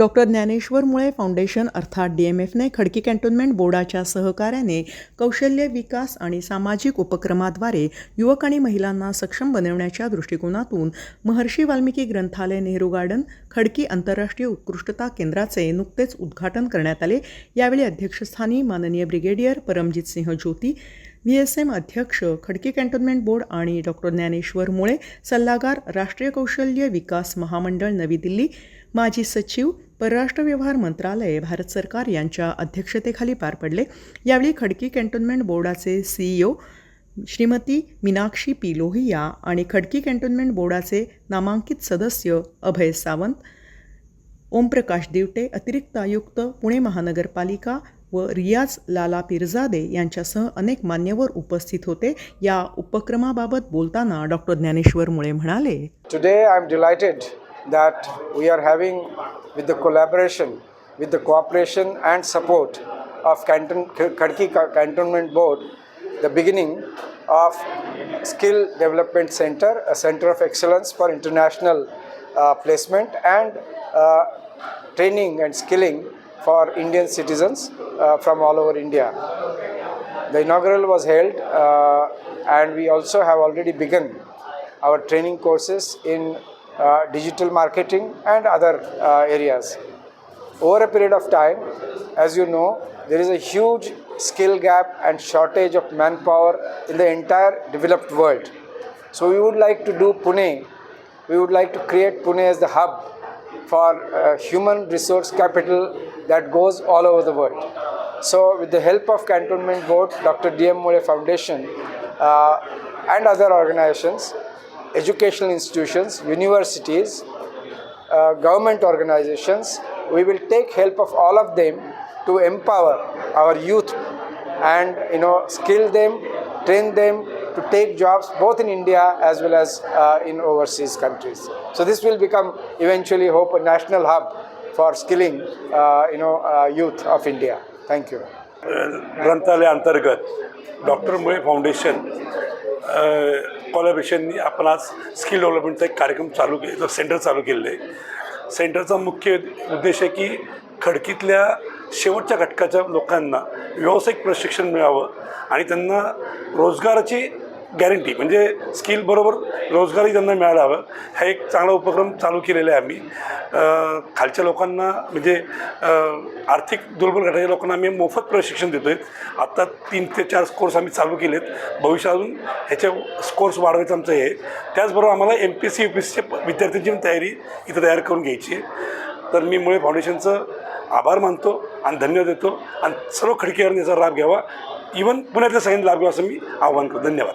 Doctor Dnyaneshwar Mule foundation अर्थात D M एफने Khadki cantonment बोर्डाच्या सहकार्याने कौशल्य विकास आणि सामाजिक उपक्रमाद्वारे युवक आणि महिलांना सक्षम बनवण्याच्या दृष्टिकोनातून महर्षी वाल्मिकी ग्रंथालय नेहरू गार्डन खडकी आंतरराष्ट्रीय उत्कृष्टता केंद्राचे नुकतेच उद्घाटन करण्यात आले. यावेळी अध्यक्षस्थानी माननीय brigadier Paramjit Singh Jyoti V S M अध्यक्ष खडकी कॅन्टोन्मेंट बोर्ड आणि डॉक्टर ज्ञानेश्वर मुळे सल्लागार राष्ट्रीय कौशल्य विकास महामंडळ नवी दिल्ली. माजी सचिव परराष्ट्र व्यवहार मंत्रालय भारत सरकार यांच्या अध्यक्षतेखाली पार पडले. यावेळी खडकी कॅन्टोन्मेंट बोर्डाचे सीईओ श्रीमती मीनाक्षी पी. लोहिया आणि खडकी कॅन्टोन्मेंट बोर्डाचे नामांकित सदस्य अभय सावंत ओमप्रकाश दिवटे अतिरिक्त आयुक्त पुणे महानगरपालिका व रियाज लाला पिरजादे यांच्यासह अनेक मान्यवर उपस्थित होते. या उपक्रमाबाबत बोलताना डॉक्टर ज्ञानेश्वर मुळे म्हणाले today I am delighted that we are having with the collaboration with the cooperation and support of canton Khadki cantonment board the beginning of skill development centre a centre of excellence for international placement and training and skilling for Indian citizens from all over India. The inaugural was held, uh, and we also have already begun our training courses in uh, digital marketing and other uh, areas. Over a period of time, as you know, there is a huge skill gap and shortage of manpower in the entire developed world. So, we would like to do Pune, we would like to create Pune as the hub for uh, human resource capital that goes all over the world. So, with the help of Cantonment Board, Dr. D.M. Mole Foundation, uh, and other organizations, educational institutions, universities, uh, government organizations, we will take help of all of them to empower our youth and you know skill them, train them to take jobs both in India as well as uh, in overseas countries. So this will become eventually, hope, a national hub for skilling uh, you know uh, youth of India. Thank you. ग्रंथालय अंतर्गत doctor Mule foundation कॉलॅबरेशननी आपण आज skill डेव्हलपमेंटचा एक कार्यक्रम चालू केला centre चालू केलेलं आहे सेंटरचा मुख्य उद्देश आहे की खडकीतल्या शेवटच्या घटकाच्या लोकांना व्यावसायिक प्रशिक्षण मिळावं आणि त्यांना रोजगाराची गॅरंटी. म्हणजे स्किलबरोबर रोजगारही त्यांना मिळायला हवं हा एक चांगला उपक्रम चालू केलेला आहे आम्ही. खालच्या लोकांना म्हणजे आर्थिक दुर्बल गटाच्या लोकांना आम्ही मोफत प्रशिक्षण देतो आहे आत्ता तीन ते चार कोर्स आम्ही चालू केलेत. भविष्यात अजून ह्याच्या कोर्स वाढवायचं आमचं हे. त्याचबरोबर आम्हाला M P S C U P S सीच्या विद्यार्थ्यांची तयारी इथं तयार करून घ्यायची आहे. तर मी मुळे फाउंडेशनचं आभार मानतो आणि धन्यवाद देतो. आणि सर्व खडकीवरून याचा लाभ घ्यावा. इवन पुण्यातल्या सगळ्यांनी लाभ घ्यावा असं मी आवाहन करतो. धन्यवाद.